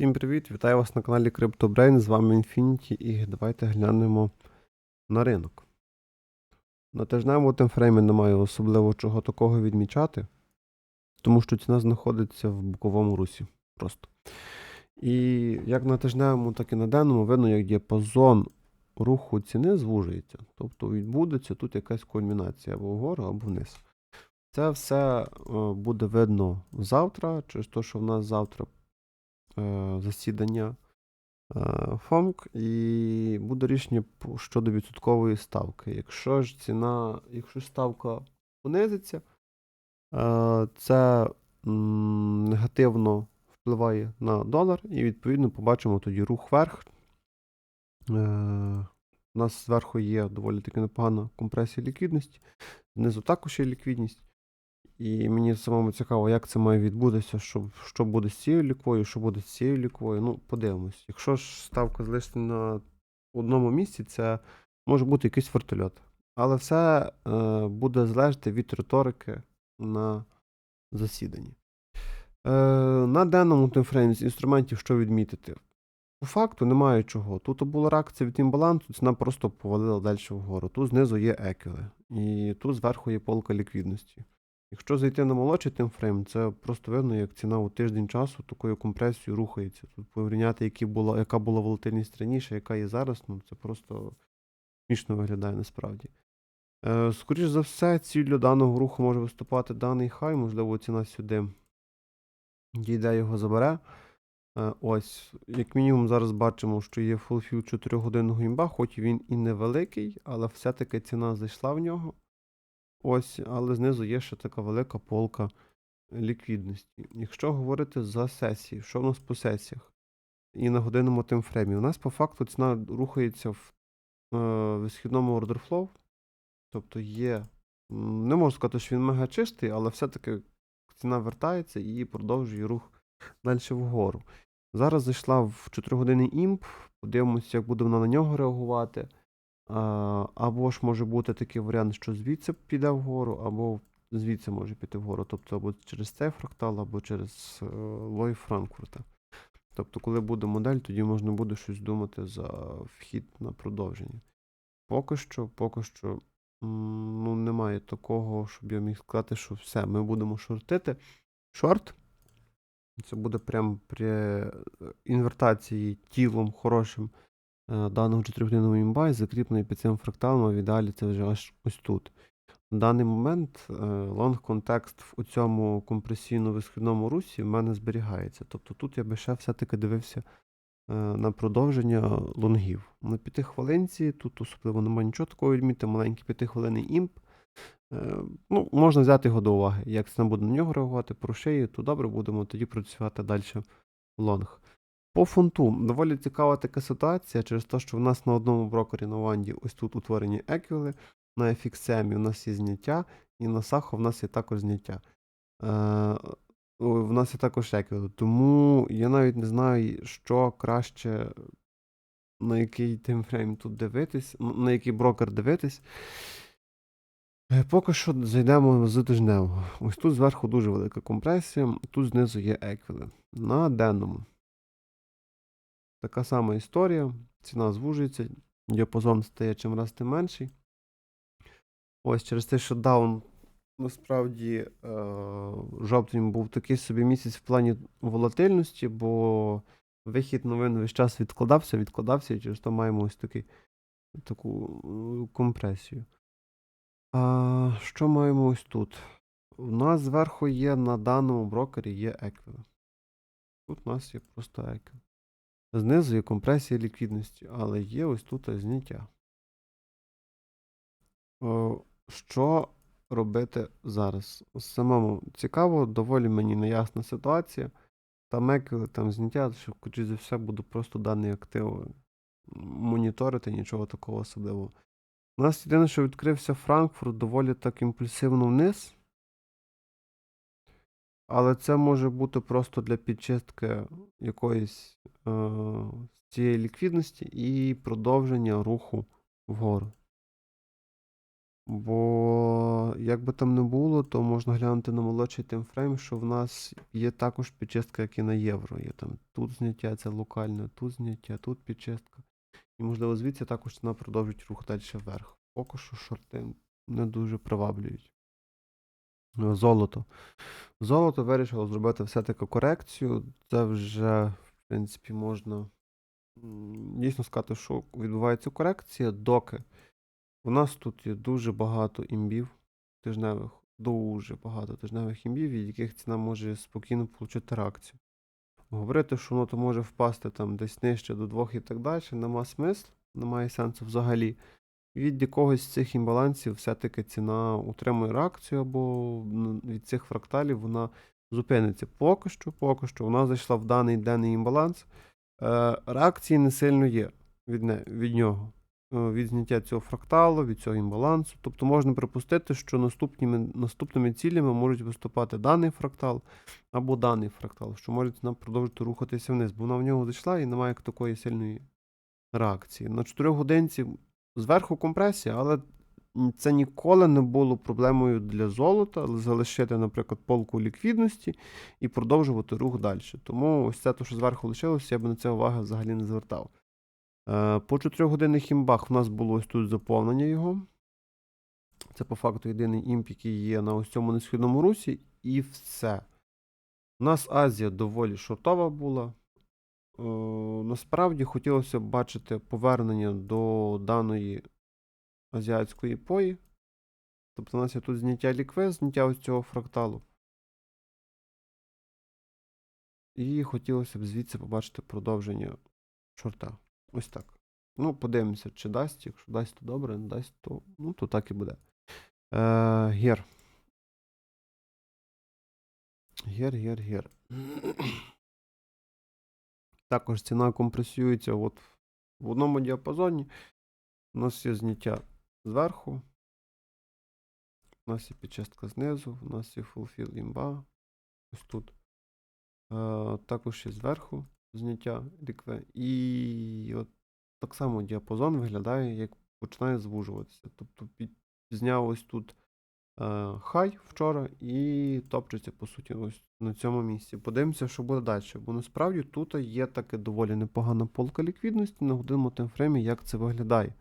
Всім привіт! Вітаю вас на каналі CryptoBrain. З вами Infinity і давайте глянемо на ринок. На тижневому таймфреймі немає особливо чого такого відмічати, тому що ціна знаходиться в боковому русі. Просто. І як на тижневому, так і на денному видно, як діапазон руху ціни звужується. Тобто відбудеться тут якась кульмінація або вгору, або вниз. Це все е, буде видно завтра, через те, що в нас завтра засідання е, ФОМК, і буде рішення щодо відсоткової ставки. Якщо ж ціна, якщо ставка понизиться, е, це негативно впливає на долар, і відповідно побачимо тоді рух вверх. Е, у нас зверху є доволі таки непогана компресія ліквідності, знизу також є ліквідність. І мені самому цікаво, як це має відбутися, що, що буде з цією ліквою, що буде з цією ліквою. Ну, подивимось. Якщо ж ставка залишиться на одному місці, це може бути якийсь вертольот. Але все е, буде залежати від риторики на засіданні. Е, на денному таймфреймі з інструментів, що відмітити? По факту немає чого. Тут була реакція від імбалансу, ціна просто повалила далі вгору. Тут знизу є екіли, і тут зверху є полка ліквідності. Якщо зайти на молодший таймфрейм, це просто видно, як ціна у тиждень часу такою компресією рухається. Тут порівняти, які була, яка була волатильність раніше, яка є зараз, ну це просто смішно виглядає насправді. Е, скоріш за все, ціллю даного руху може виступати даний хай, можливо, ціна сюди дійде його забере. Е, ось, як мінімум, зараз бачимо, що є фулфіл 4 годинного імба, хоч він і невеликий, але все-таки ціна зайшла в нього. Ось, але знизу є ще така велика полка ліквідності. Якщо говорити за сесії, що в нас по сесіях і на годинному таймфреймі, у нас по факту ціна рухається в е, висхідному order flow, тобто є, не можу сказати, що він мега чистий, але все-таки ціна вертається і продовжує рух далі вгору. Зараз зайшла в 4 години імп, подивимося, як буде вона на нього реагувати. Або ж може бути такий варіант, що звідси піде вгору, або звідси може піти вгору. Тобто або через цей фрактал, або через е, лой Франкфурта. Тобто, коли буде модель, тоді можна буде щось думати за вхід на продовження. Поки що, поки що ну, немає такого, щоб я міг сказати, що все, ми будемо шортити. Шорт. Це буде прямо при е, інвертації тілом хорошим даного 4-годинного імба закріплений під цим фракталом, а в ідеалі це вже аж ось тут. На даний момент лонг контекст у цьому компресійно-висхідному русі в мене зберігається. Тобто тут я би ще все-таки дивився е, на продовження лонгів. На п'ятихвилинці тут особливо немає нічого такого відміти, маленький п'ятихвилинний імп. Е, Ну, можна взяти його до уваги. Як ціна буде на нього реагувати, про шиї, то добре будемо тоді працювати далі лонг. По фунту доволі цікава така ситуація через те, що в нас на одному брокері на Ванді ось тут утворені еквіли, на FXM у нас є зняття, і на Сахо в нас є також зняття. Е, в нас є також еквіли. Тому я навіть не знаю, що краще, на який таймфрейм тут дивитись, на який брокер дивитись. Е, Поки що зайдемо з тижневого. Ось тут зверху дуже велика компресія, тут знизу є еквіли. На денному. Така сама історія. Ціна звужується, діапазон стає чим раз тим менший. Ось через те, що даун насправді е, жовтень був такий собі місяць в плані волатильності, бо вихід новин весь час відкладався, відкладався, і через то маємо ось такий, таку е, компресію. А, що маємо ось тут? У нас зверху є на даному брокері є еквіли. Тут у нас є просто еквіли. Знизу є компресія ліквідності, але є ось тут зняття. Що робити зараз? Самому цікаво, доволі мені неясна ситуація. Там еквіли, там зняття, що, скоріш за все, буду просто даний актив моніторити, нічого такого особливого. У нас єдине, що відкрився Франкфурт доволі так імпульсивно вниз. Але це може бути просто для підчистки якоїсь е, цієї ліквідності і продовження руху вгору. Бо як би там не було, то можна глянути на молодший таймфрейм, що в нас є також підчистка, як і на євро. Є там тут зняття, це локальне, тут зняття, тут підчистка. І, можливо, звідси також ціна продовжить рух далі вверх. Поки що шорти не дуже приваблюють. Е, Золото. Золото вирішило зробити все-таки корекцію. Це вже, в принципі, можна дійсно сказати, що відбувається корекція, доки у нас тут є дуже багато імбів тижневих, дуже багато тижневих імбів, від яких ціна може спокійно отримати реакцію. Говорити, що воно то може впасти там десь нижче до двох і так далі, нема смислу, немає сенсу взагалі. Від якогось з цих імбалансів все-таки ціна утримує реакцію, або від цих фракталів вона зупиниться. Поки що, поки що, вона зайшла в даний денний імбаланс. Е, реакції не сильно є від, не, від нього. Е, від зняття цього фракталу, від цього імбалансу. Тобто можна припустити, що наступними, наступними цілями можуть виступати даний фрактал або даний фрактал, що може ціна продовжити рухатися вниз, бо вона в нього зайшла і немає такої сильної реакції. На 4 годинці зверху компресія, але це ніколи не було проблемою для золота, залишити, наприклад, полку ліквідності і продовжувати рух далі. Тому ось це, те, що зверху лишилося, я б на це уваги взагалі не звертав. Е, По 4 годинних імбах в нас було ось тут заповнення його. Це по факту єдиний імп, який є на ось цьому несхідному русі, і все. У нас Азія доволі шортова була. Е, насправді хотілося б бачити повернення до даної азіатської пої. Тобто у нас є тут зняття лікве, зняття ось цього фракталу. І хотілося б звідси побачити продовження шорта. Ось так. Ну, подивимося, чи дасть. Якщо дасть, то добре, не дасть, то, ну, то так і буде. Е, гір. Гір, гір, гір. Також ціна компресується от в одному діапазоні. У нас є зняття зверху. У нас є підчистка знизу, у нас є fulfill імба. Ось тут. Е, також є зверху зняття лікве. І от так само діапазон виглядає, як починає звужуватися. Тобто під, ось тут хай вчора і топчеться, по суті, ось на цьому місці. Подивимося, що буде далі. Бо насправді тут є таки доволі непогана полка ліквідності на годинному таймфреймі, як це виглядає.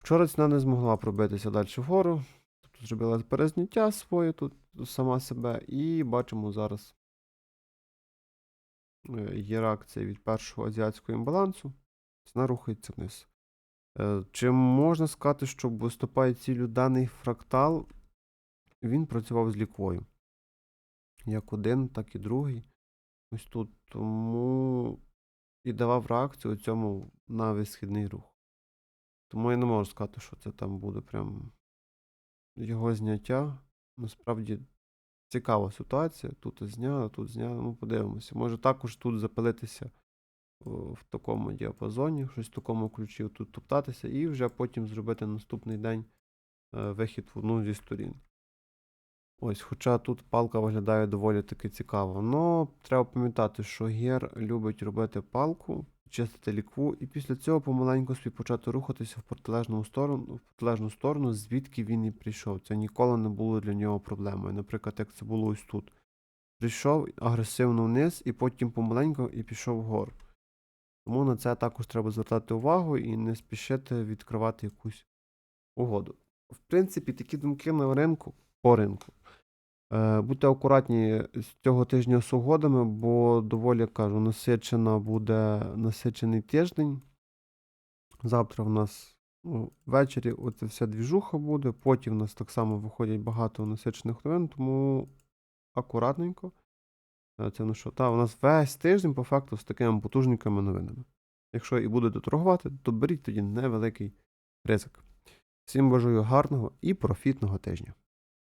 Вчора ціна не змогла пробитися далі вгору. Тобто зробила перезняття своє тут сама себе, і бачимо зараз е, є реакція від першого азіатського імбалансу. Ціна рухається вниз. Е, Чи можна сказати, що виступає цілю даний фрактал? Він працював з ліквою. Як один, так і другий. Ось тут. Тому і давав реакцію цьому на висхідний рух. Тому я не можу сказати, що це там буде прям його зняття. Насправді цікава ситуація. Тут зняли, тут зняли. Ну, подивимося. Може також тут запилитися в такому діапазоні, щось в такому ключі тут топтатися, і вже потім зробити наступний день е, вихід в одну зі сторін. Ось, хоча тут палка виглядає доволі таки цікаво. Но треба пам'ятати, що гер любить робити палку, чистити лікву, і після цього помаленьку собі почати рухатися в протилежну сторону, в протилежну сторону, звідки він і прийшов. Це ніколи не було для нього проблемою. Наприклад, як це було ось тут. Прийшов агресивно вниз, і потім помаленьку і пішов вгору. Тому на це також треба звертати увагу і не спішити відкривати якусь угоду. В принципі, такі думки на ринку по ринку. Е, Будьте акуратні з цього тижня з угодами, бо доволі кажу, насичена буде насичений тиждень. Завтра в нас ну, ввечері оця вся двіжуха буде. Потім в нас так само виходять багато насичених новин, тому акуратненько. Е, Це ну що, та, у нас весь тиждень по факту з такими потужниками новинами. Якщо і будете торгувати, то беріть тоді невеликий ризик. Всім бажаю гарного і профітного тижня.